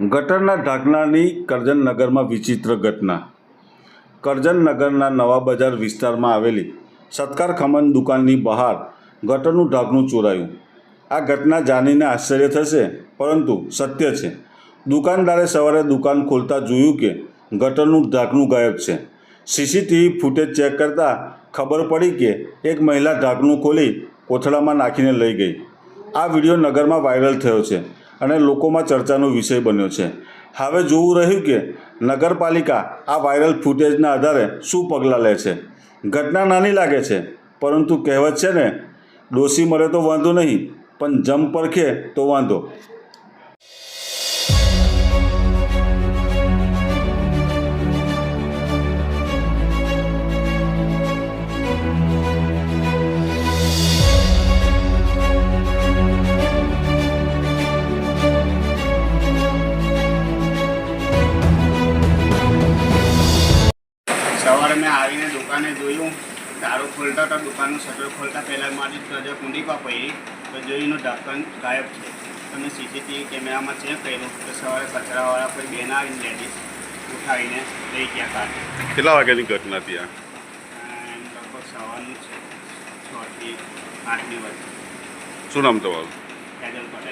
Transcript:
ગટરના ઢાંકણાની કરજનનગરમાં વિચિત્ર ઘટના. કરજનનગરના નવા બજાર વિસ્તારમાં આવેલી સત્કાર ખમણ દુકાનની બહાર ગટરનું ઢાંકણું ચોરાયું. આ ઘટના જાણીને આશ્ચર્ય થશે, પરંતુ સત્ય છે. દુકાનદારે સવારે દુકાન ખોલતા જોયું કે ગટરનું ઢાંકણું ગાયબ છે. સીસીટીવી ફૂટેજ ચેક કરતાં ખબર પડી કે એક મહિલા ઢાંકણું ખોલી કોથળામાં નાખીને લઈ ગઈ. આ વીડિયો નગરમાં વાયરલ થયો છે. અને લોકોમાં ચર્ચાનો વિષય બન્યો છે. હવે જોવું રહ્યું કે નગરપાલિકા આ વાયરલ ફૂટેજના આધારે શું પગલાં લે છે. ઘટના નાની લાગે છે, પરંતુ કહેવત છે ને ડોસી મરે તો વાંધો નહીં, પણ જમ પરખે તો વાંધો. સવારે મેં આવીને દુકાને જોયું. દારૂ ખોલતા હતા દુકાનનું શટર ખોલતા પહેલાં મારી નજર કુંડી પર પડી. તો જોઈનું ઢક્કન ગાયબ છે. તો મેં સીસીટીવી કેમેરામાં ચેક કર્યું તો સવારે કચરાવાળા કોઈ બેન આવીને લેડીઝ ઉઠાવીને લઈ ગયા કાઢી કેટલા વાગ્યાની ઘટના હતી આ? લગભગ સવારનું છે. છથી આઠની વચ્ચે. શું નામ તમારું? કેજલ પટેલ.